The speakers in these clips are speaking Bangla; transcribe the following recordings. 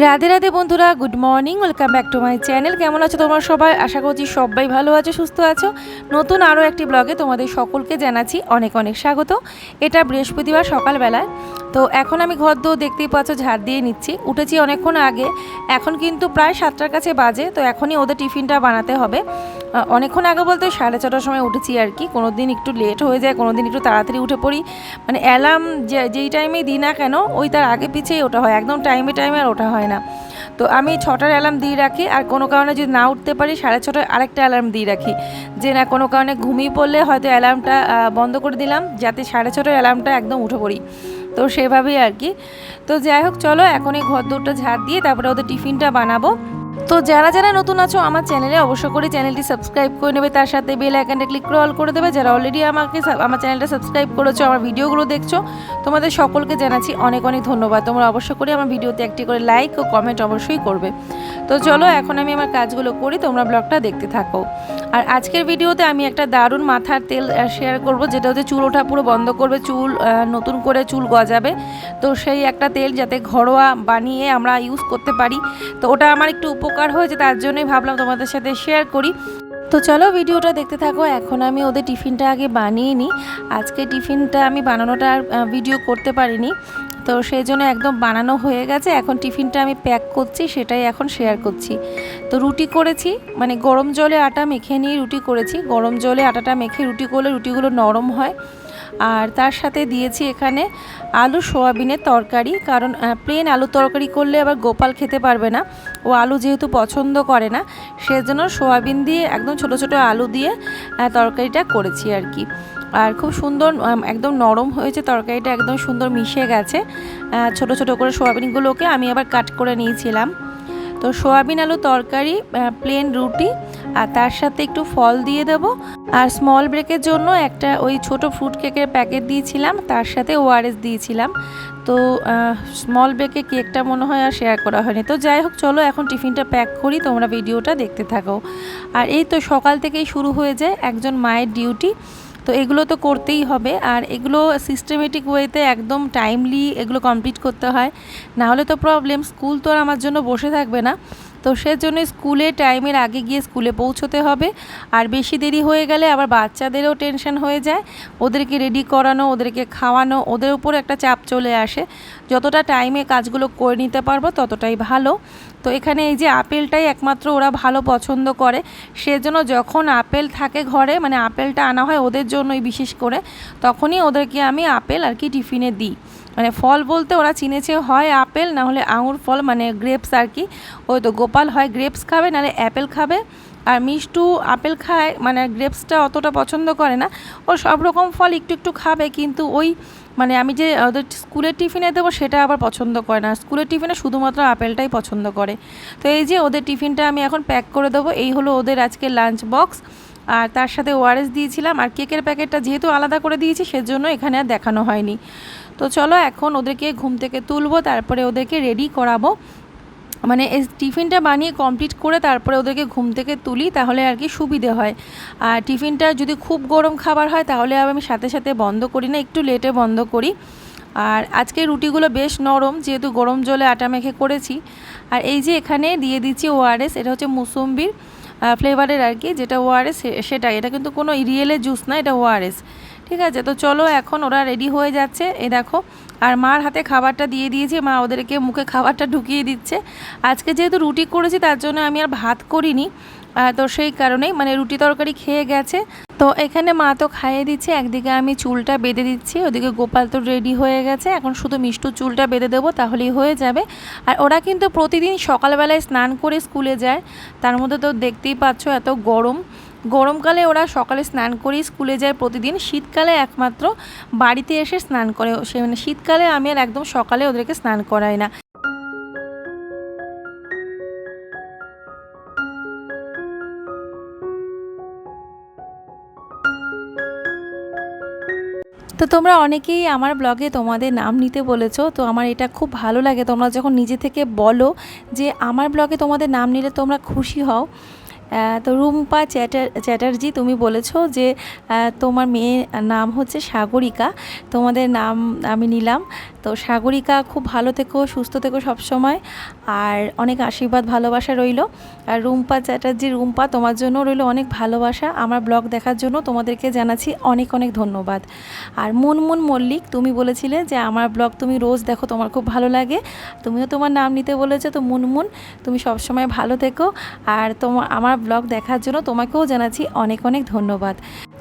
রাধে রাধে বন্ধুরা good morning welcome back to my channel কেমন আছো তোমরা সবাই? আশা করছি সবাই ভালো আছো, সুস্থ আছো। নতুন আরও একটি ব্লগে তোমাদের সকলকে জানাচ্ছি অনেক অনেক স্বাগত। এটা বৃহস্পতিবার সকালবেলায়। তো এখন আমি ঘর দৌড় দেখতেই পাচ্ছ ঝাড় দিয়ে নিচ্ছি। উঠেছি অনেকক্ষণ আগে। এখন কিন্তু প্রায় সাতটার কাছে বাজে, তো এখনই ওদের টিফিনটা বানাতে হবে। অনেকক্ষণ আগে বলতে সাড়ে ছটার সময় উঠেছি আর কি। কোনো দিন একটু লেট হয়ে যায় কোনো দিন একটু তাড়াতাড়ি উঠে পড়ি। মানে অ্যালার্ম যে, যেই টাইমে দিই না কেন, ওই তার আগে পিছিয়েই ওটা হয়। একদম টাইমে টাইমে আর ওটা হয় না। তো আমি ছটার অ্যালার্ম দিয়ে রাখি আর কোনো কারণে যদি না উঠতে পারি, সাড়ে ছটায় আরেকটা অ্যালার্ম দিয়ে রাখি। যে না, কোনো কারণে ঘুমিয়ে পড়লে হয়তো অ্যালার্মটা বন্ধ করে দিলাম, যাতে সাড়ে ছটার অ্যালার্মটা একদম উঠে পড়ি। তো সেভাবেই আর কি। তো যাই হোক, চলো এখন এই ঘর দৌড়টা ঝাড় দিয়ে তারপরে ওদের টিফিনটা বানাবো। তো যারা যারা নতুন আছো আমার চ্যানেলে অবশ্য করে চ্যানেলটি সাবস্ক্রাইব করে নেবে, তার সাথে বেল আইকনটা ক্লিক করে অল করে দেবে। যারা অলরেডি আমাকে আমার চ্যানেলটা সাবস্ক্রাইব করেছ, আমার ভিডিওগুলো দেখছ, তোমাদের সকলকে জানাচ্ছি অনেক অনেক ধন্যবাদ। তোমরা অবশ্য করে আমার ভিডিওতে একটি করে লাইক ও কমেন্ট অবশ্যই করবে। তো চলো এখন আমি আমার কাজগুলো করি, তোমরা ব্লগটা দেখতে থাকো। আর আজকের ভিডিওতে আমি একটা দারুণ মাথার তেল শেয়ার করব, যেটা হচ্ছে চুল ওঠা পুরো বন্ধ করবে, চুল নতুন করে চুল গজাবে। তো সেই একটা তেল যাতে ঘরোয়া বানিয়ে আমরা ইউজ করতে পারি। তো ওটা আমার একটু উপকার হয়েছে, তার জন্যই ভাবলাম তোমাদের সাথে শেয়ার করি। তো চলো ভিডিওটা দেখতে থাকো, এখন আমি ওদের টিফিনটা আগে বানিয়ে নিই। আজকে টিফিনটা আমি বানানোটা আর ভিডিও করতে পারিনি। তো সেই জন্য একদম বানানো হয়ে গেছে। এখন টিফিনটা আমি প্যাক করছি, সেটাই এখন শেয়ার করছি। তো রুটি করেছি মানে গরম জলে আটা মেখে নিয়ে রুটি করেছি। গরম জলে আটাটা মেখে রুটি করলে রুটিগুলো নরম হয়। আর তার সাথে দিয়েছি এখানে আলু সোয়াবিনের তরকারি, কারণ প্লেন আলু তরকারি করলে আবার গোপাল খেতে পারবে না। ও আলু যেহেতু পছন্দ করে না, সেজন্য সোয়াবিন দিয়ে, একদম ছোট ছোট আলু দিয়ে তরকারিটা করেছি আর কি। আর খুব সুন্দর একদম নরম হয়েছে তরকারিটা, একদম সুন্দর মিশে গেছে। ছোট ছোট করে সোয়াবিনগুলোকে আমি আবার কাট করে নিয়েছিলাম। তো সোয়াবিন আলু তরকারি প্লেন রুটি আর তার সাথে একটু ফল দিয়ে দেবো। আর স্মল ব্রেকের জন্য একটা ওই ছোট ফ্রুট কেকের প্যাকেট দিয়েছিলাম, তার সাথে ওআরএস দিয়েছিলাম। তো স্মল ব্রেকে কেকটা মনে হয় আর শেয়ার করা হয়নি। তো যাই হোক, চলো এখন টিফিনটা প্যাক করি, তোমরা ভিডিওটা দেখতে থাকো। আর এই তো সকাল থেকেই শুরু হয়ে যায় একজন মায়ের ডিউটি তো এগুলো তো করতেই হবে। আর এগুলো সিস্টেমেটিক ওয়েতে একদম টাইমলি এগুলো কমপ্লিট করতে হয়। না হলে তো প্রবলেম স্কুল তো আর আমার জন্য বসে থাকবে না। তো সেজন্য স্কুলে টাইমের আগে গিয়ে স্কুলে পৌঁছতে হবে। আর বেশি দেরি হয়ে গেলে আবার বাচ্চাদেরও টেনশন হয়ে যায়। ওদেরকে রেডি করানো, ওদেরকে খাওয়ানো, ওদের উপর একটা চাপ চলে আসে। যতটা টাইমে কাজগুলো করে নিতে পারব ততটাই ভালো। তো এখানে এই যে আপেলটাই একমাত্র ওরা ভালো পছন্দ করে। সেজন্য যখন আপেল থাকে ঘরে মানে আপেলটা আনা হয় ওদের জন্যই বিশেষ করে, তখনই ওদেরকে আমি আপেল আর কি টিফিনে দিই। মানে ফল বলতে ওরা চিনেছে হয় আপেল না হলে আঙুর ফল মানে গ্রেপস আর কি। ওই তো গোপাল হয় গ্রেপস খাবে, নাহলে অ্যাপেল খাবে। আর মিষ্টু আপেল খায় মানে গ্রেপসটা অতটা পছন্দ করে না। ও সব রকম ফল একটু একটু খাবে, কিন্তু ওই মানে আমি যে ওদের স্কুলের টিফিনে দেবো, সেটা আবার পছন্দ করে না। স্কুলের টিফিনে শুধুমাত্র আপেলটাই পছন্দ করে। তো এই যে ওদের টিফিনটা আমি এখন প্যাক করে দেবো। এই হলো ওদের আজকে লাঞ্চ বক্স আর তার সাথে ওআরএস দিয়েছিলাম। আর কেকের প্যাকেটটা যেহেতু আলাদা করে দিয়েছি, সেজন্য এখানে আর দেখানো হয়নি। তো চলো এখন ওদেরকে ঘুম থেকে তুলবো, তারপরে ওদেরকে রেডি করাবো। মানে টিফিনটা বানিয়ে কমপ্লিট করে তারপরে ওদেরকে ঘুম থেকে তুলি, তাহলে আর কি সুবিধে হয়। আর টিফিনটা যদি খুব গরম খাবার হয়, তাহলে আবার আমি সাথে সাথে বন্ধ করি না, একটু লেটে বন্ধ করি। আর আজকে রুটিগুলো বেশ নরম, যেহেতু গরম জলে আটা মেখে করেছি। আর এই যে এখানে দিয়ে দিচ্ছি ওআরএস এটা হচ্ছে মুসম্বির ফ্লেভারের আর কি, যেটা ওআরএস সেটাই। এটা কিন্তু কোনো রিয়েলের জুস না, এটা ওআরএস ঠিক আছে? তো চলো এখন ওরা রেডি হয়ে যাচ্ছে। এ দেখো, আর মার হাতে খাবারটা দিয়ে দিয়েছি, মা ওদেরকে মুখে খাবারটা ঢুকিয়ে দিচ্ছে। আজকে যেহেতু রুটি করেছি, তার জন্য আমি আর ভাত করিনি। তো সেই কারণেই মানে রুটি তরকারি খেয়ে গেছে। তো এখানে মা তো খাইয়ে দিচ্ছে, একদিকে আমি চুলটা বেঁধে দিচ্ছি, ওদিকে গোপাল তো রেডি হয়ে গেছে। এখন শুধু মিষ্টু চুলটা বেঁধে দেবো, তাহলেই হয়ে যাবে। আর ওরা কিন্তু প্রতিদিন সকালবেলায় স্নান করে স্কুলে যায়, তার মধ্যে তো দেখতেই পাচ্ছ এত গরম। গরমকালে ওরা সকালে স্নান করেই স্কুলে যায় প্রতিদিন। শীতকালে একমাত্র বাড়িতে এসে স্নান করে। সে মানে শীতকালে আমি আর একদম সকালে ওদেরকে স্নান করাই না। তো তোমরা অনেকেই আমার ব্লগে তোমাদের নাম নিতে বলেছ, তো আমার এটা খুব ভালো লাগে। তোমরা যখন নিজে থেকে বলো যে আমার ব্লগে তোমাদের নাম নিলে তোমরা খুশি হও। তো রুম্পা চ্যাটার, চ্যাটার্জি তুমি বলেছ যে তোমার মেয়ের নাম হচ্ছে সাগরিকা। তোমাদের নাম আমি নিলাম। তো সাগরিকা, খুব ভালো থেকো, সুস্থ থেকো সবসময়। আর অনেক আশীর্বাদ, ভালোবাসা রইল। আর রুম্পা চ্যাটার্জি, রুম্পা, তোমার জন্য রইল অনেক ভালোবাসা। আমার ব্লগ দেখার জন্য তোমাদেরকে জানাচ্ছি অনেক অনেক ধন্যবাদ। আর মুনমুন মল্লিক, তুমি বলেছিলে যে, আমার ব্লগ তুমি রোজ দেখো, তোমার খুব ভালো লাগে। তুমিও তোমার নাম নিতে বলেছ। তো মুনমুন, তুমি সবসময় ভালো থেকো। আর তোমার আমার ব্লগ দেখার জন্য তোমাকেও জানাচ্ছি অনেক অনেক ধন্যবাদ।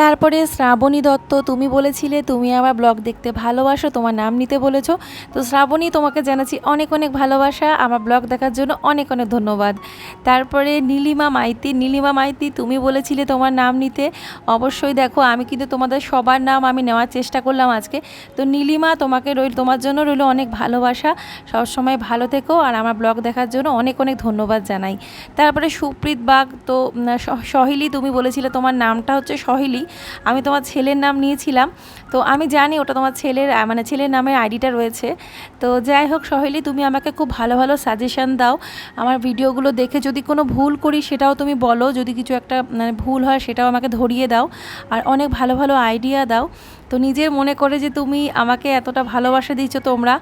তারপরে শ্রাবণী দত্ত, তুমি বলেছিলে তুমি আমার ব্লগ দেখতে ভালোবাসো, তোমার নাম নিতে বলেছ। তো শ্রাবণী, তোমাকে জানাচ্ছি অনেক অনেক ভালোবাসা, আমার ব্লগ দেখার জন্য অনেক অনেক ধন্যবাদ। তারপরে নীলিমা মাইতি নীলিমা মাইতি, তুমি বলেছিলে তোমার নাম নিতে। অবশ্যই দেখো, আমি কিন্তু তোমাদের সবার নাম আমি নেওয়ার চেষ্টা করলাম আজকে। তো নীলিমা, তোমাকে রইল, তোমার জন্য রইল অনেক ভালোবাসা। সবসময় ভালো থেকো আর আমার ব্লগ দেখার জন্য অনেক অনেক ধন্যবাদ জানাই। তারপরে সুপ্রীত বাগ, তো সহিলি, তুমি বলেছিলে তোমার নামটা হচ্ছে সহিলি। আমি তোমার ছেলের নাম নিয়েছিলাম। তো আমি জানি ওটা তোমার ছেলের মানে ছেলের নামের আইডিটা রয়েছে। তো যাই হোক, সহেলি, তুমি আমাকে খুব ভালো ভালো সাজেশান দাও। আমার ভিডিওগুলো দেখে যদি কোনো ভুল করি, সেটাও তুমি বলো। যদি কিছু একটা মানে ভুল হয়, সেটাও আমাকে ধরিয়ে দাও। আর অনেক ভালো ভালো আইডিয়া দাও। তো নিজের মনে করে যে তুমি আমাকে এতটা ভালোবাসা দিচ্ছ তোমরা,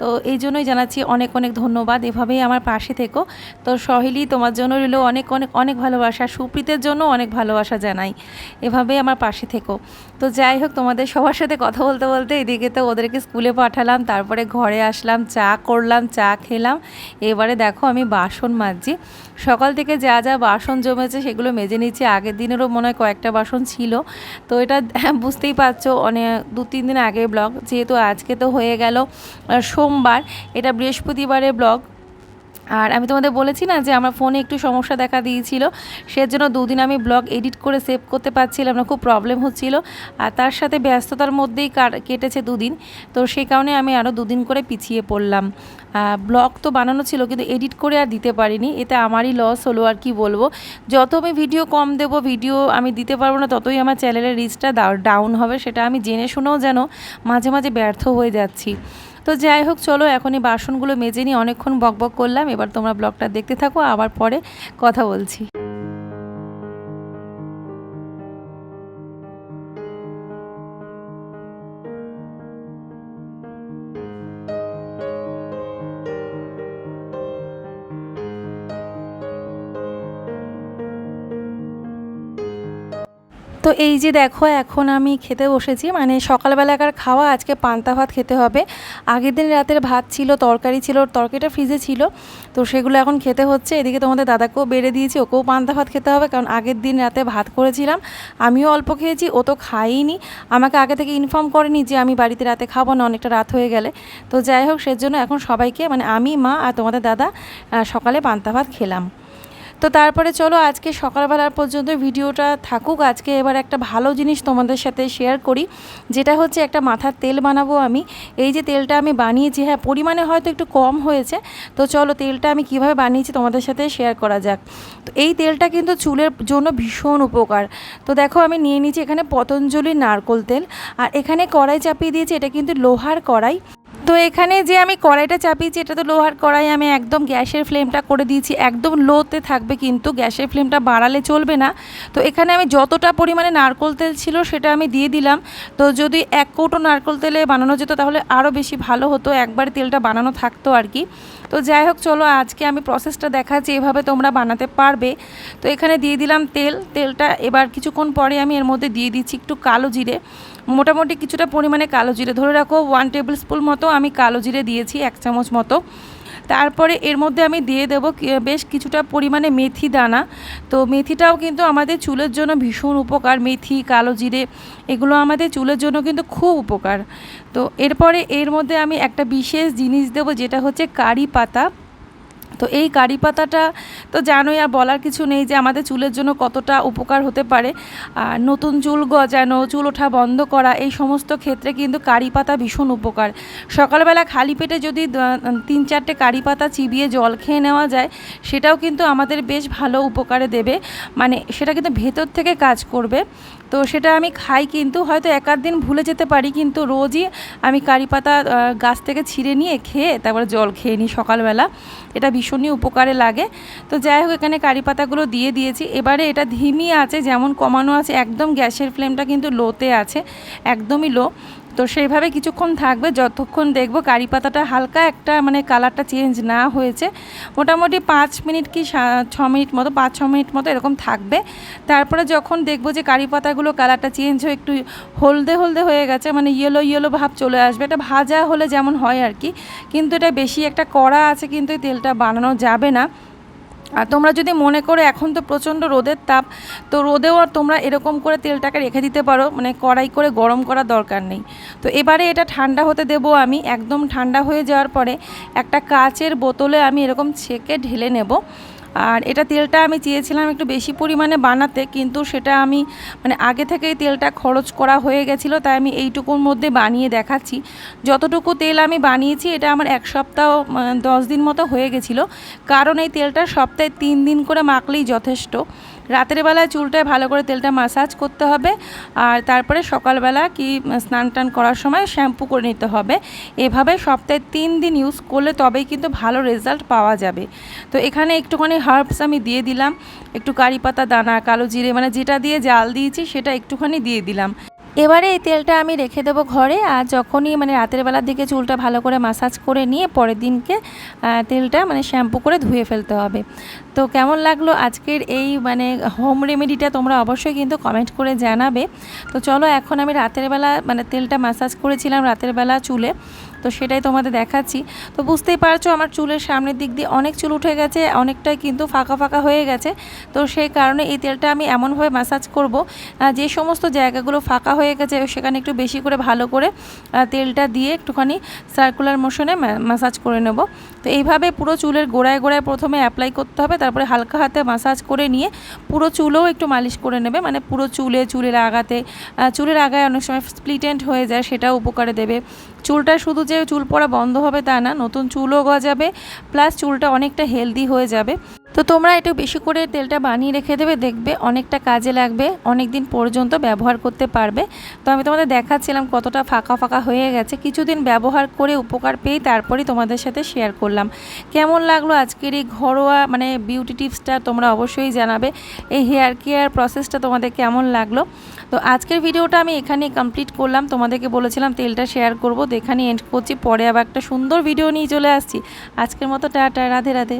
তো এই জন্যই জানাচ্ছি অনেক অনেক ধন্যবাদ। এভাবেই আমার পাশে থেকো। তো সহেলি, তোমার জন্য রইল অনেক অনেক অনেক ভালোবাসা, সুপ্রীতের জন্য অনেক ভালোবাসা জানাই। এভাবেই আমার পাশে থেকো। তো যাই হোক, তোমাদের সবার সাথে কথা বলতে বলতে এদিকে তো ওদেরকে স্কুলে পাঠালাম, তারপরে ঘরে আসলাম, চা করলাম, চা খেলাম। এবারে দেখো আমি বাসন মাজছি। সকাল থেকে যা যা বাসন জমেছে সেগুলো মেজে নিচ্ছি। আগের দিনেরও মনে হয় কয়েকটা বাসন ছিল। তো এটা বুঝতেই পারছ, অনেক দু তিন দিন আগে ব্লগ যেহেতু আজকে তো হয়ে গেল সোমবার এটা বৃহস্পতিবারের ব্লগ। আর আমি তোমাদের বলেছি না যে আমার ফোনে একটু সমস্যা দেখা দিয়েছিল, সেজন্য দুদিন আমি ব্লগ এডিট করে সেভ করতে পারছিলাম না, খুব প্রবলেম হচ্ছিল। আর তার সাথে ব্যস্ততার মধ্যেই কেটেছে দুদিন, তো সেই কারণে আমি আরও দুদিন করে পিছিয়ে পড়লাম। ব্লগ তো বানানো ছিল কিন্তু এডিট করে আর দিতে পারিনি, এতে আমারই লস হলো আর কি বলব। যত আমি ভিডিও কম দেব ভিডিও আমি দিতে পারব না, ততই আমার চ্যানেলের রিচটা ডাউন হবে, সেটা আমি জেনে শুনেও যেন মাঝে মাঝে ব্যর্থ হয়ে যাচ্ছি। তো যাই হোক, চলো এখনই বাসনগুলো মেজে নিয়ে অনেকক্ষণ বকবক করলাম। এবার তোমরা ব্লগটা দেখতে থাকো, আবার পরে কথা বলছি। তো এই যে দেখো, এখন আমি খেতে বসেছি। মানে সকালবেলাকার খাওয়া, আজকে পান্তা ভাত খেতে হবে। আগের দিন রাতের ভাত ছিল, তরকারি ছিল, তরকারিটা ফ্রিজে ছিল। তো সেগুলো এখন খেতে হচ্ছে। এদিকে তোমাদের দাদাকেও বেড়ে দিয়েছি, ওকেও পান্তা ভাত খেতে হবে। কারণ আগের দিন রাতে ভাত করেছিলাম। আমিও অল্প খেয়েছি, ও তো খাইনি আমাকে আগে থেকে ইনফর্ম করেনি যে আমি বাড়িতে রাতে খাব না, অনেকটা রাত হয়ে গেলে। তো যাই হোক, সেজন্য এখন সবাইকে মানে আমি, মা আর তোমাদের দাদা সকালে পান্তা ভাত খেলাম। তো তারপরে চলো আজকে সকালবেলার পর্যন্ত ভিডিওটা থাকুক। আজকে এবার একটা ভালো জিনিস তোমাদের সাথে শেয়ার করি, যেটা হচ্ছে একটা মাথার তেল বানাবো আমি। এই যে তেলটা আমি বানিয়েছি হ্যাঁ পরিমাণে হয়তো একটু কম হয়েছে। তো চলো তেলটা আমি কীভাবে বানিয়েছি তোমাদের সাথে শেয়ার করা যাক। তো এই তেলটা কিন্তু চুলের জন্য ভীষণ উপকার। তো দেখো আমি নিয়ে নিয়েছি এখানে পতঞ্জলি নারকোল তেল। আর এখানে কড়াই চাপিয়ে দিয়েছি, এটা কিন্তু লোহার কড়াই। তো এখানে যে আমি কড়াইটা চাপিয়েছি, এটা তো লোহার কড়াই, আমি একদম গ্যাসের ফ্লেমটা করে দিয়েছি। একদম লোতে থাকবে কিন্তু, গ্যাসের ফ্লেমটা বাড়ালে চলবে না। তো এখানে আমি যতটা পরিমাণে নারকোল তেল ছিল, সেটা আমি দিয়ে দিলাম। তো যদি এক কৌটো নারকোল তেলে বানানো যেত, তাহলে আরও বেশি ভালো হতো, একবার তেলটা বানানো থাকতো আর কি। তো যাই হোক, চলো আজকে আমি প্রসেসটা দেখাচ্ছি, এভাবে তোমরা বানাতে পারবে। তো এখানে দিয়ে দিলাম তেল। তেলটা এবার কিছুক্ষণ পরে আমি এর মধ্যে দিয়ে দিচ্ছি একটু কালো জিরে। মোটামুটি কিছুটা পরিমাণে কালো জিরে। ধরে রাখো ওয়ান টেবিল স্পুন মতো আমি কালো জিরে দিয়েছি, এক চামচ মতো। তারপরে এর মধ্যে আমি দিয়ে দেবো বেশ কিছুটা পরিমাণে মেথি দানা। তো মেথিটাও কিন্তু আমাদের চুলের জন্য ভীষণ উপকার। মেথি, কালো জিরে, এগুলো আমাদের চুলের জন্য কিন্তু খুব উপকার। তো এরপরে এর মধ্যে আমি একটা বিশেষ জিনিস দেবো, যেটা হচ্ছে কারি পাতা। তো এই কারি পাতাটা তো জানোই আর বলার কিছু নেই যে আমাদের চুলের জন্য কতটা উপকার হতে পারে। আর নতুন চুল গজানো, চুল ওঠা বন্ধ করা, এই সমস্ত ক্ষেত্রে কিন্তু কারি পাতা ভীষণ উপকার। সকালবেলা খালি পেটে যদি তিন চারটে কারি পাতা চিবিয়ে জল খেয়ে নেওয়া যায়, সেটাও কিন্তু আমাদের বেশ ভালো উপকারে দেবে। মানে সেটা কিন্তু ভেতর থেকে কাজ করবে। তো সেটা আমি খাই কিন্তু হয়তো এক দিন ভুলে যেতে পারি, কিন্তু রোজই আমি কারি পাতা গাছ থেকে ছিঁড়ে নিয়ে খেয়ে তারপরে জল খেয়ে নিই সকালবেলা। এটা ভীষণই উপকারে লাগে। তো যাই হোক, এখানে কারি পাতাগুলো দিয়ে দিয়েছি। এবারে এটা ধিমি আছে, যেমন কমানো আছে, একদম গ্যাসের ফ্লেমটা কিন্তু লোতে আছে, একদমই লো। তো সেইভাবে কিছুক্ষণ থাকবে, যতক্ষণ দেখব কারি পাতাটা হালকা একটা মানে কালারটা চেঞ্জ না হয়েছে। মোটামুটি পাঁচ মিনিট কি ছ মিনিট মতো, পাঁচ, ছ মিনিট মতো এরকম থাকবে। তারপরে যখন দেখব যে কারি পাতাগুলো কালারটা চেঞ্জ হয়ে একটু হলদে হলদে হয়ে গেছে মানে ইয়েলো ইয়েলো ভাব চলে আসবে। এটা ভাজা হলে যেমন হয় আর কি, কিন্তু এটা বেশি একটা কড়া আছে, কিন্তু তেলটা বানানো যাবে না। আর তোমরা যদি মনে করো এখন তো প্রচণ্ড রোদের তাপ, তো রোদেও আর তোমরা এরকম করে তেলটাকে রেখে দিতে পারো মানে কড়াই করে গরম করার দরকার নেই। তো এবারে এটা ঠান্ডা হতে দেব আমি, একদম ঠান্ডা হয়ে যাওয়ার পরে একটা কাচের বোতলে আমি এরকম ছেঁকে ঢেলে নেব। আর এটা তেলটা আমি চেয়েছিলাম একটু বেশি পরিমাণে বানাতে, কিন্তু সেটা আমি মানে আগে থেকেই তেলটা খরচ করা হয়ে গেছিল, তাই আমি এইটুকুর মধ্যে বানিয়ে দেখাচ্ছি। যতটুকু তেল আমি বানিয়েছি, এটা আমার এক সপ্তাহ দশ দিন মতো হয়ে গেছিল। কারণ এই তেলটা সপ্তাহে তিন দিন করে মাখলেই যথেষ্ট। রাতের বেলায় চুলটায় ভালো করে তেলটা মাসাজ করতে হবে। আর তারপরে সকালবেলা কি স্নান টান করার সময় শ্যাম্পু করে নিতে হবে। এভাবে সপ্তাহে তিন দিন ইউজ করলে তবেই কিন্তু ভালো রেজাল্ট পাওয়া যাবে। তো এখানে একটুখানি হার্বস আমি দিয়ে দিলাম। একটু কারি পাতা, দানা, কালো জিরে মানে যেটা দিয়ে জাল দিয়েছি সেটা একটুখানি দিয়ে দিলাম। এবারে এই তেলটা আমি রেখে দেবো ঘরে, আর যখনই মানে রাতের বেলার দিকে চুলটা ভালো করে মাসাজ করে নিয়ে পরের দিনকে তেলটা মানে শ্যাম্পু করে ধুয়ে ফেলতে হবে। তো কেমন লাগল আজকের এই মানে হোম রেমেডিটা তোমরা অবশ্যই কিন্তু কমেন্ট করে জানাবে। তো চলো এখন আমি রাতের বেলা মানে তেলটা মাসাজ করেছিলাম রাতের বেলা চুলে। তো সেটাই তোমাদের দেখাচ্ছি। তো বুঝতেই পারছ আমার চুলের সামনের দিক দিয়ে অনেক চুল উঠে গেছে, অনেকটাই কিন্তু ফাঁকা ফাঁকা হয়ে গেছে। তো সেই কারণে এই তেলটা আমি এমনভাবে মাসাজ করব যে সমস্ত জায়গাগুলো ফাঁকা হয়ে গেছে সেখানে একটু বেশি করে ভালো করে তেলটা দিয়ে একটুখানি সার্কুলার মোশনে মাসাজ করে নেব। তো এইভাবে পুরো চুলের গোড়ায় গোড়ায় প্রথমে অ্যাপ্লাই করতে হবে, তারপরে হালকা হাতে মাসাজ করে নিয়ে পুরো চুলও একটু মালিশ করে নেবে। মানে পুরো চুলে, চুলের আগাতে চুলের আগায় অনেক সময় স্প্লিটেন্ট হয়ে যায়, সেটাও উপকারে দেবে। চুলটা শুধু যে চুল পড়া বন্ধ হবে তা না, নতুন চুলও গজাবে প্লাস চুলটা অনেকটা হেলদি হয়ে যাবে। তো তোমরা একটু বেশি করে তেলটা বানিয়ে রেখে দেবে, দেখবে অনেকটা কাজে লাগবে অনেক দিন পর্যন্ত ব্যবহার করতে পারবে। তো আমি তোমাদের দেখাচ্ছিলাম কতটা ফাঁকা ফাঁকা হয়ে গেছে। কিছুদিন ব্যবহার করে উপকার পেয়ে তারপরেই তোমাদের সাথে শেয়ার করলাম। কেমন লাগল আজকের এই ঘরোয়া মানে বিউটি টিপসটা তোমরা অবশ্যই জানাবে। এই হেয়ার কেয়ার প্রসেসটা তোমাদের কেমন লাগল? তো আজকের ভিডিওটা আমি এখানেই কমপ্লিট করলাম। তোমাদেরকে বলেছিলাম তেলটা শেয়ার করব, তো এখানে এন্ড করছি। পরে আবার একটা সুন্দর ভিডিও নিয়ে চলে আসছি। আজকের মতো টাটা, রাধে রাধে।